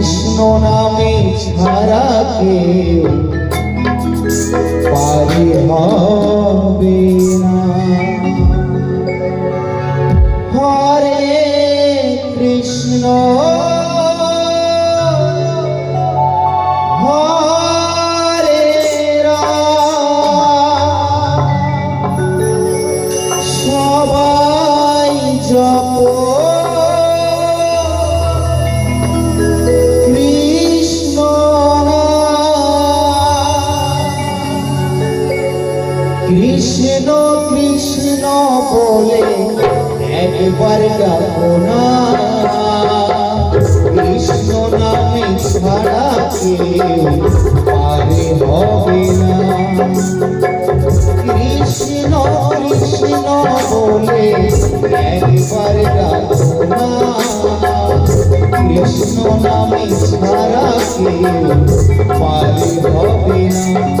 কৃষ্ণ নামে ছাড়া কেউ পারি হবে না। কৃষ্ণ কৃষ্ণ বলে একবার ডাকো না। কৃষ্ণ নামে ছাড়া পারে হবে না। কৃষ্ণ কৃষ্ণ বলে একবার ডাকো না। কৃষ্ণ নামে ছাড়া কেউ পারে হবে না।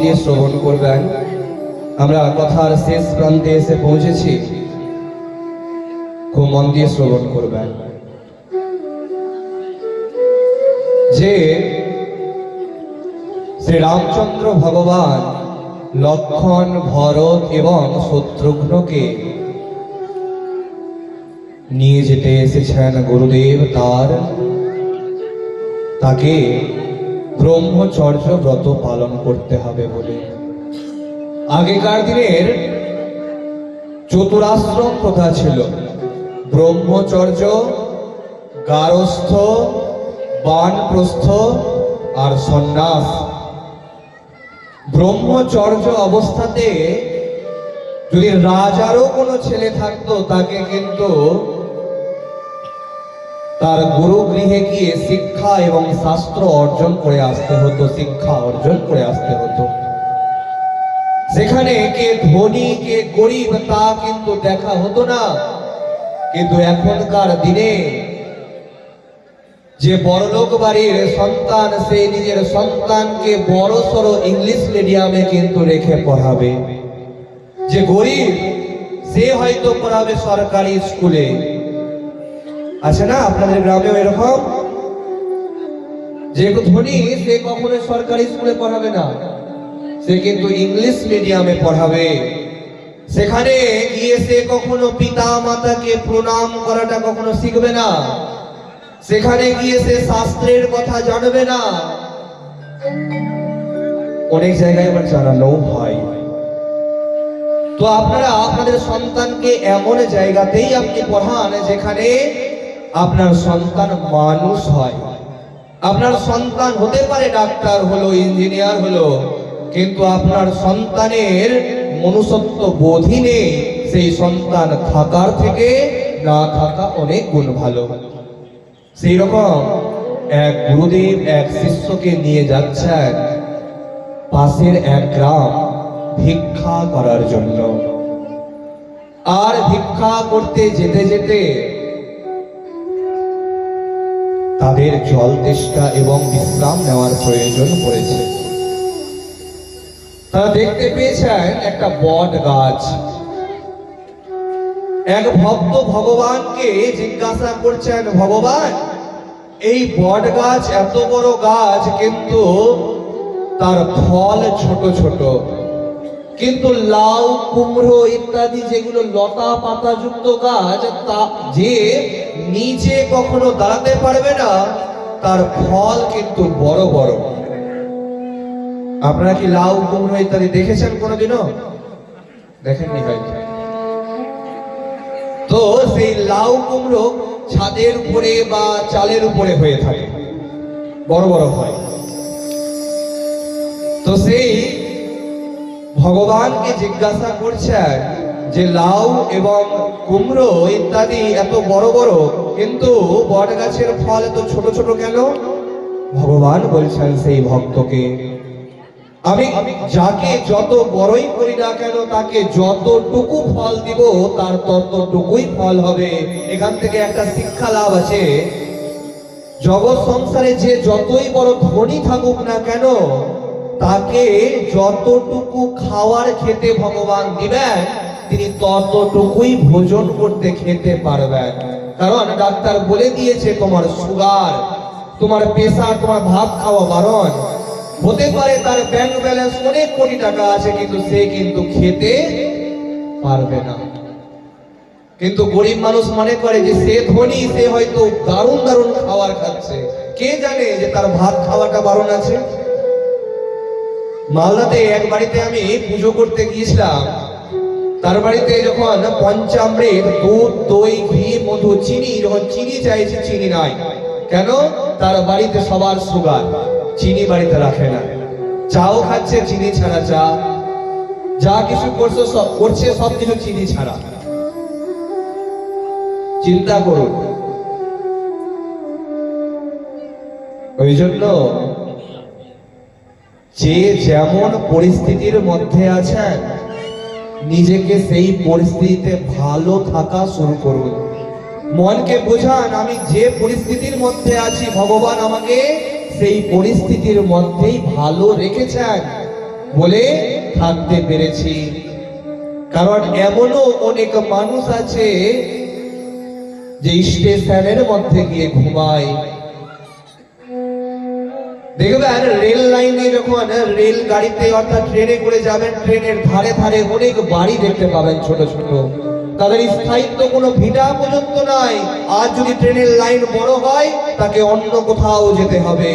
দিয়ে শ্রবণ করবেন। আমরা কথার শেষ প্রান্তে এসে পৌঁছেছি। খুব মন দিয়ে শ্রবণ করবেন। যে শ্রী রামচন্দ্র ভগবান লক্ষণ, ভরত এবং শত্রুঘ্নকে নিয়ে যেতে এসেছেন গুরুদেব তার। তাকে ব্রহ্মচর্য ব্রত পালন করতে হবে বলে। আগেকার দিনের চতুরাশ্রম প্রথা ছিল। ব্রহ্মচর্য, গারস্থ, বানপ্রস্থ আর সন্ন্যাস। ব্রহ্মচর্য অবস্থাতে যদি রাজারও কোনো ছেলে থাকতো, তাকে কিন্তু তার গুরু গৃহে গিয়ে শিক্ষা এবং শাস্ত্র অর্জন করে আসতে হতো, শিক্ষা অর্জন করে আসতে হতো। সেখানে কে ধনী, কে গরিব, তা কিন্তু দেখা হতো না। কিন্তু এখনকার দিনে যে বড়লোক বাড়ির সন্তান, সে নিজের সন্তানকে বড় সড়ো ইংলিশ মিডিয়ামে কিন্তু রেখে পড়াবে। যে গরিব, সে হয়তো পড়াবে সরকারি স্কুলে। আছে না? আপনাদের গ্রামেও এরকম? যে ধনী, সে কখনো সরকারি স্কুলে পড়াবে না। সে কিন্তু ইংলিশ মিডিয়ামে পড়াবে। সেখানে গিয়ে সে কখনো পিতা মাতাকে প্রণাম করাটা কখনো শিখবে না। সেখানে গিয়ে সে শাস্ত্রের কথা জানবে না। অনেক জায়গায় আবার জানানো হয়। তো আপনারা, আপনাদের সন্তানকে এমন জায়গাতেই আপনি পড়ান যেখানে আপনার সন্তান মানুষ হয়। আপনার সন্তান হতে পারে ডাক্তার হলো, ইঞ্জিনিয়ার হলো, কিন্তু আপনার সন্তানের মনুষ্যত্ব বোধই নেই, সেই সন্তান থাকার থেকে না থাকা অনেক গুণ ভালো। সেই রকম এক গুরুদেব এক শিষ্যকে নিয়ে যাচ্ছেন পাশের এক গ্রাম ভিক্ষা করার জন্য। আর ভিক্ষা করতে যেতে যেতে তাদের জল তেষ্টা এবং বিশ্রাম নেওয়ার প্রয়োজন পড়েছে। তারা দেখতে পেয়েছেন একটা বট গাছ। এক ভক্ত ভগবানকে জিজ্ঞাসা করছেন, ভগবান, এই বট গাছ এত বড় গাছ, কিন্তু তার ফল ছোট ছোট। কিন্তু লাউ, কুমড়ো ইত্যাদি যেগুলো লতা পাতা যুক্ত গাছ, তা যে নিচে কখনো দাঁড়াতে পারবে না, তার ফল কিন্তু বড় বড়। আপনারা কি লাউ, কুমড়ো ইত্যাদি দেখেছেন কোনোদিনও? দেখেননি হয়তো তো সেই লাউ, কুমড়ো ছাদের উপরে বা চালের উপরে হয়ে থাকে। বড় বড় হয়। তো সেই ভগবানকে জিজ্ঞাসা করছেন যে লাউ এবং কুমড়ো ইত্যাদি এত বড় বড়, কিন্তু বট গাছের ফল এত ছোট ছোট কেন? ভগবান বলছেন সেই ভক্তকে, আমি যাকে যত বড়ই করি না কেন, তাকে যতটুকু ফল দিব, তার ততটুকুই ফল হবে। এখান থেকে একটা শিক্ষা লাভ আছে। জগৎ সংসারে যে যতই বড় ধনী থাকুক না কেন তাকে যতটুকু খাওয়ার খেতে ভগবান দিবেন, তিনি ততটুকুই ভোজন করতে খেতে পারবেন। কারণ ডাক্তার বলে দিয়েছে, তোমার সুগার তোমার প্রেসার তোমার ভাত খাওয়া বারণ। হতে পারে তার ব্যাংক ব্যালেন্স অনেক কোটি টাকা আছে, কিন্তু সে কিন্তু খেতে পারবে না। কিন্তু গরিব মানুষ মনে করে যে, সে ধনী, সে হয়তো দারুণ দারুণ খাবার খাচ্ছে। কে জানে যে তার ভাত খাওয়াটা বারণ আছে? মালদাতে এক বাড়িতে আমি পুজো করতে গিয়েছিলাম। তার বাড়িতে যখন পঞ্চামৃত, দুধ, দই, ঘি, মধু, চিনি, যখন চিনি চাইছে, চিনি নাই। কেন? তার বাড়িতে সবার সুগার। চিনি বাড়িতে রাখে না। চাও খাচ্ছে, চিনি ছাড়া চা। যা কিছু করছে, সব করছে, সব কিছু চিনি ছাড়া। চিন্তা করুন। ওই জন্য যে যেমন পরিস্থিতির মধ্যে আছেন, নিজেকে সেই পরিস্থিতিতে ভালো থাকা শুরু করুন। মনকে বোঝান, আমি যে পরিস্থিতির মধ্যে আছি, ভগবান আমাকে সেই পরিস্থিতির মধ্যেই ভালো রেখেছেন বলে থাকতে পেরেছি। কারণ এমনও অনেক মানুষ আছে যে স্টেশনের মধ্যে গিয়ে ঘুমায়। দেখবেন রেল লাইনে যখন রেল গাড়িতে অর্থাৎ ট্রেনে করে যাবেন, ট্রেনের ধারে ধারে অনেক বাড়ি দেখতে পাবেন ছোট ছোট। তাদের স্থায়িত্ব কোনো ভিটা পর্যন্ত নাই। আর যদি ট্রেনের লাইন বড় হয়, তাকে অন্য কোথাও যেতে হবে।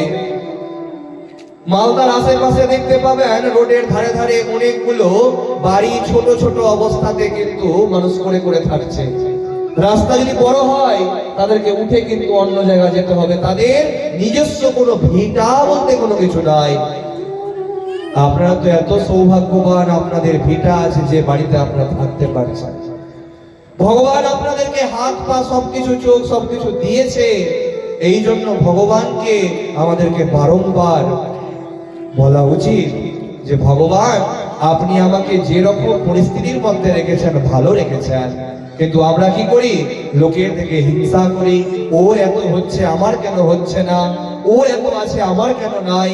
মালদার আশেপাশে দেখতে পাবেন, রোডের ধারে ধারে অনেকগুলো বাড়ি ছোট ছোট অবস্থাতে কিন্তু মানুষ করে করে থাকছে। রাস্তা যদি বড় হয়, তাদেরকে উঠে কিন্তু অন্য জায়গা যেতে হবে। তাদের নিজস্ব কোনো ভিটা বলতে কোনো কিছু নাই। আপনারা তো এত সৌভাগ্যবান আপনাদের ভিটা আছে যে বাড়িতে আপনারা থাকতে পারছেন। ভগবান আপনাদেরকে হাত পা সবকিছু চোখ সবকিছু দিয়েছে। এই জন্য ভগবানকে আমাদেরকে বারংবার বলা উচিত যে, ভগবান, আপনি আমাকে যেরকম পরিস্থিতির মধ্যে রেখেছেন, ভালো রেখেছেন। কিন্তু আমরা কি করি? লোকের থেকে হিংসা করি। ওর এত হচ্ছে, আমার কেন হচ্ছে না? ওর এত আছে, আমার কেন নাই?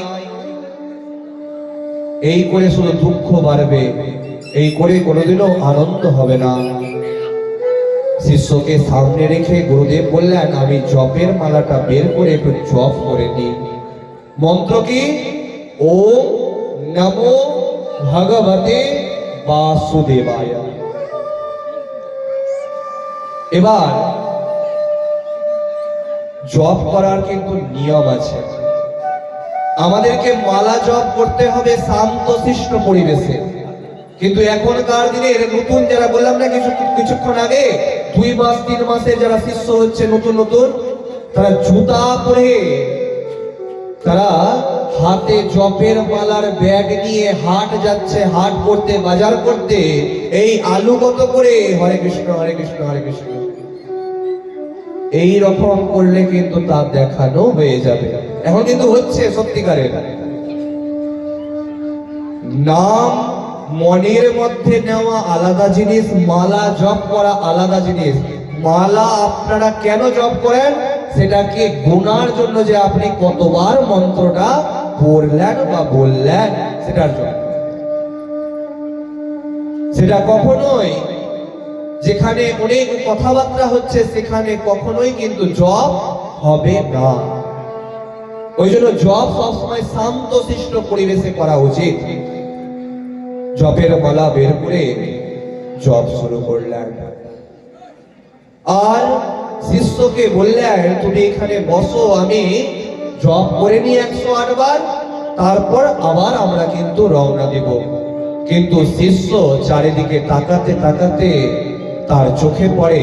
এই করে শুধু দুঃখ বাড়বে। এই করে কোনোদিনও আনন্দ হবে না। শিষ্যকে সামনে রেখে গুরুদেব বললেন, আমি জপের মালাটা বের করে একটু জপ করে নিই মন্ত্র কি? ও নমো ভগবতে বাসুদেবায়। এবার জপ করার কিন্তু নিয়ম আছে। আমাদেরকে মালা জপ করতে হবে শান্তশিষ্ট পরিবেশে। কিন্তু এখনকার দিনের নতুন যারা বললাম না কিছু কিছুক্ষণ আগে, দুই মাস, তিন মাসে যারা শিষ্য হচ্ছে নতুন নতুন, তারা জুতা পরে তারা হাতে জপের মালার ব্যাগ নিয়ে হাট যাচ্ছে, হাট করতে, বাজার করতে, এই আলু কত করে? হরে কৃষ্ণ হরে কৃষ্ণ হরে কৃষ্ণ। এই রকম করলে কিন্তু তা দেখানো হয়ে যাবে। এখন কিন্তু হচ্ছে সত্যিকারের। নাম, মনের মধ্যে নেওয়া আলাদা জিনিস, মালা জপ করা আলাদা জিনিস। মালা আপনারা কেন জপ করেন? সেটাকে গুনার জন্য যে আপনি কতবার মন্ত্রটা পড়লেন বা বললেন, সেটার জন্য। সেটা কখনোই যেখানে অনেক কথাবার্তা হচ্ছে, সেখানে কখনোই কিন্তু জব হবে না। ওই জন্য জব সবসময় শান্ত শান্তশিষ্ট পরিবেশে করা উচিত। জবের মালা বের করে জব শুরু করলেন। আর শিষ্যকে বললেন, তুমি এখানে বসো, আমি জব করে নি একশো আটবার তারপর আবার আমরা কিন্তু রওনা দেব। কিন্তু শিষ্য চারিদিকে তাকাতে তাকাতে তার চোখে পড়ে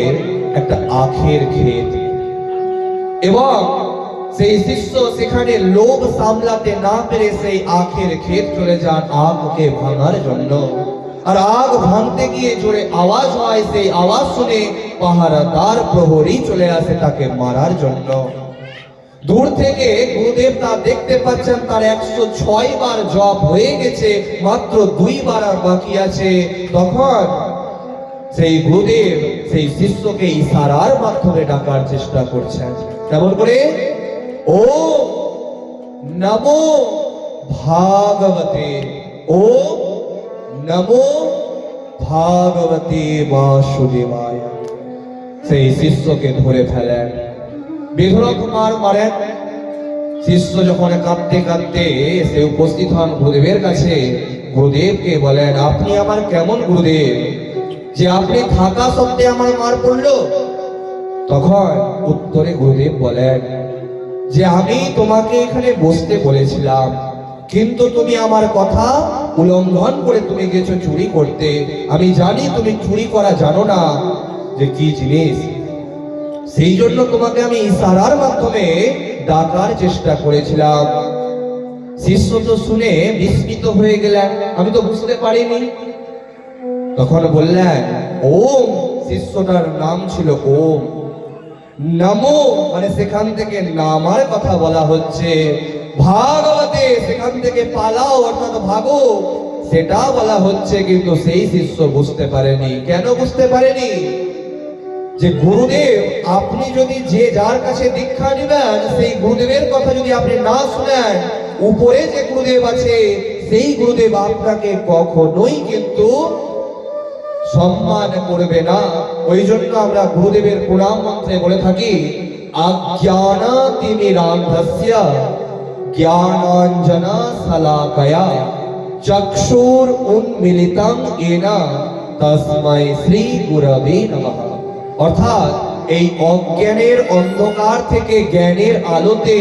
একটা আখের ক্ষেত। এবং সেই শিষ্য সেখানে লোভ সামলাতে না পেরে সেই আখের ক্ষেত চলে যান আগকে ভাঙার জন্য। আর আগ ভাঙতে গিয়ে জোরে আওয়াজ হয়, সেই আওয়াজ শুনে পাহারাদার প্রহরী চলে আসে তাকে মারার জন্য। দূর থেকে গুরুদেব তা দেখতে পাচ্ছেন, তার একশো ছয় বার জপ হয়ে গেছে, মাত্র দুই বার আর বাকি আছে। তখন সেই গুরুদেব সেই শিষ্যকে ইশারার মাধ্যমে ডাকার চেষ্টা করছেন। কেমন করে? ও নমো ভাগবতে ও নমো ভাগবতে বাসুদেবায়। সেই শিষ্যকে ধরে ফেলেন। বিধুরক কুমার মারেন। শিষ্য যখন কাঁদতে কাঁদতে সে উপস্থিত হন গুরুদেবের কাছে, গুরুদেবকে বলেন, আপনি আমার কেমন গুরুদেব? যে আপনি থাকা সত্ত্বে আমার মার পড়ল। তখন উত্তরে গুরুদেব বলেন, যে আমি তোমাকে এখানে বসতে বলেছিলাম, কিন্তু তুমি আমার কথা উল্লঙ্ঘন করে তুমি গেছো চুরি করতে। আমি জানি তুমি চুরি করা জানো না, যে কি জিনিস। সেই জন্য তোমাকে আমি ইশারার মাধ্যমে ডাকার চেষ্টা করেছিলাম। শিষ্য তো শুনে বিস্মিত হয়ে গেলেন। আমি তো বুঝতে পারিনি। তখন বললেন, ওম, শিষ্যটার নাম ছিল ওম। নামো মানে সেখান থেকে নামার কথা বলা হচ্ছে। ভাগবতে সেখান থেকে পালাও, অর্থাৎ ভাগো। সেটা বলা হচ্ছে কিন্তু সেই শিষ্য বুঝতে পারেনি। কেন বুঝতে পারেনি? যে গুরুদেব, আপনি যদি যে যার কাছে দীক্ষা নেবেন, সেই গুরুদেবের কথা যদি আপনি না শুনেন, উপরে যে গুরুদেব আছে, সেই গুরুদেব আপনাকে কখনোই কিন্তু সম্মান করবে না। ওই জন্য আমরা গুরুদেবের প্রণাম মন্ত্রে বলে থাকি অজ্ঞানা তিমিরান্ধস্য জ্ঞানাঞ্জনা সালাকয়া চক্ষুর উন্মিলিতং এনা তস্মৈ শ্রী গুরবে নমঃ। অর্থাৎ এই অজ্ঞানের অন্ধকার থেকে জ্ঞানের আলোতে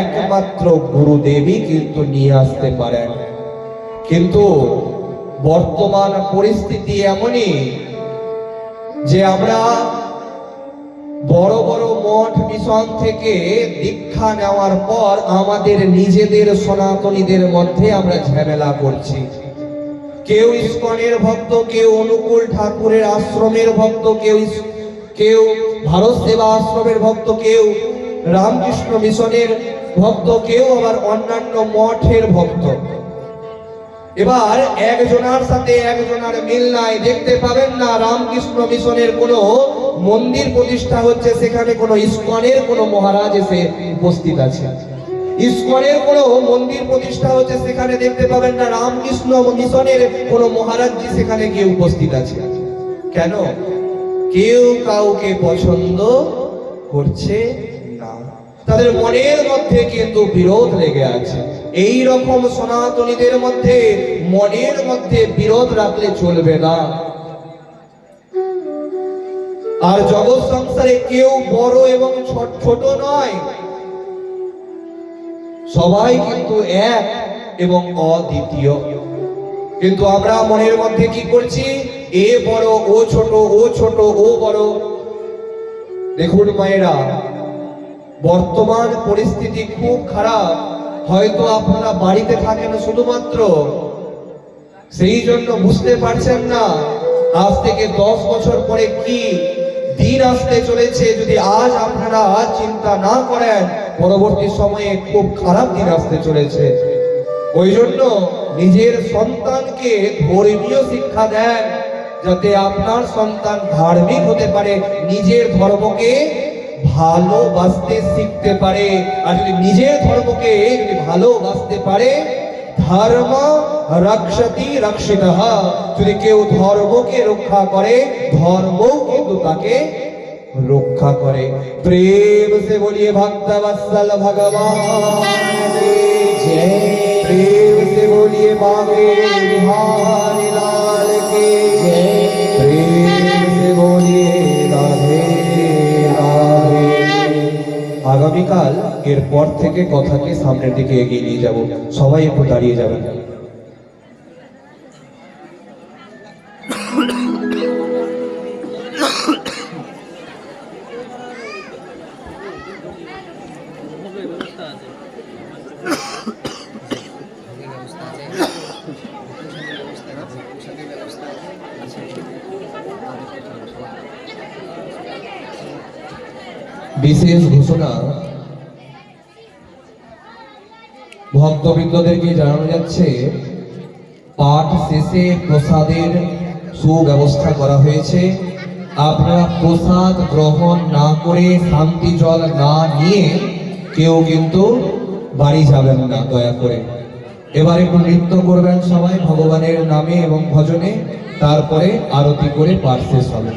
একমাত্র গুরুদেবই কিন্তু নিয়ে আসতে পারেন। কিন্তু বর্তমান পরিস্থিতি এমনই যে আমরা বড় বড় মঠ মিশন থেকে দীক্ষা নেওয়ার পর আমাদের নিজেদের সনাতনীদের মধ্যে আমরা ঝামেলা করছি। কেউ ইস্কনের ভক্ত, কেউ অনুকূল ঠাকুরের আশ্রমের ভক্ত, কেউ কেউ ভারত সেবা আশ্রমের ভক্ত, কেউ রামকৃষ্ণ মিশনের ভক্ত, কেউ আবার অন্যান্য মঠের ভক্ত। এবার একজনার সাথে একজনার মিল নাই। দেখতে পাবেন না, রামকৃষ্ণ মিশনের কোনো মন্দির প্রতিষ্ঠা হচ্ছে, সেখানে কোনো ইস্কনের কোনো মহারাজ এসে উপস্থিত আছে। ইস্কনের কোনো মন্দির প্রতিষ্ঠা হচ্ছে, সেখানে দেখতে পাবেন না, রামকৃষ্ণ মিশনের কোনো মহারাজজি সেখানে গিয়ে উপস্থিত আছে। কেন? কেউ কাউকে পছন্দ করছে তাদের মনের মধ্যে কিন্তু বিরোধ লেগে আছে। এই রকম সনাতনীদের মধ্যে, মনের মধ্যে বিরোধ রাখলে চলবে না। আর জগৎ সংসারে কেউ বড় এবং ছোট- নয়। সবাই কিন্তু এক এবং অদ্বিতীয়। কিন্তু আমরা মনের মধ্যে কি করছি? এ বড়, ও ছোট ও ছোট, ও বড়। দেখুন মায়েরা বর্তমান পরিস্থিতি খুব খারাপ। হয়তো আপনারা বাড়িতে থাকেন শুধুমাত্র। সেই জন্য বুঝতে পারছেন না আজ থেকে দশ বছর পরে কি দিন আসতে চলেছে। যদি আজ আপনারা চিন্তা না করেন, পরবর্তী সময়ে খুব খারাপ দিন আসতে চলেছে। ওই জন্য নিজের সন্তানকে ধর্মীয় শিক্ষা দেন, যাতে আপনার সন্তান ধার্মিক হতে পারে। নিজের ধর্মকে ভালোবাসতে শিখতে পারে। আর যদি নিজের ধর্মকে যদি ভালোবাসতে পারে, ধর্ম রক্ষতি রক্ষিত যদি কেউ ধর্মকে রক্ষা করে ধর্ম কিন্তু তাকে রক্ষা করে। প্রেম সে বলিয়ে ভক্তবৎসল ভগবান প্রেম সে বলিয়ে বাগে বিহারী লাল কে প্রেম সে বলিয়ে আগামীকাল এরপর থেকে কথাকে সামনের দিকে এগিয়ে নিয়ে যাব। সবাই একটু দাঁড়িয়ে যাবেন। বিশেষ ঘোষণা ভক্তবৃন্দদেরকে জানানো যাচ্ছে? পাঠ শেষে প্রসাদের সুব্যবস্থা করা হয়েছে। আপনারা প্রসাদ গ্রহণ না করে শান্তি জল না নিয়ে কেউ কিন্তু বাড়ি যাবেন না, দয়া করে। এবার একটু নৃত্য করবেন সবাই, ভগবানের নামে এবং ভজনে, তারপরে আরতি করে পাঠ শেষ হবে।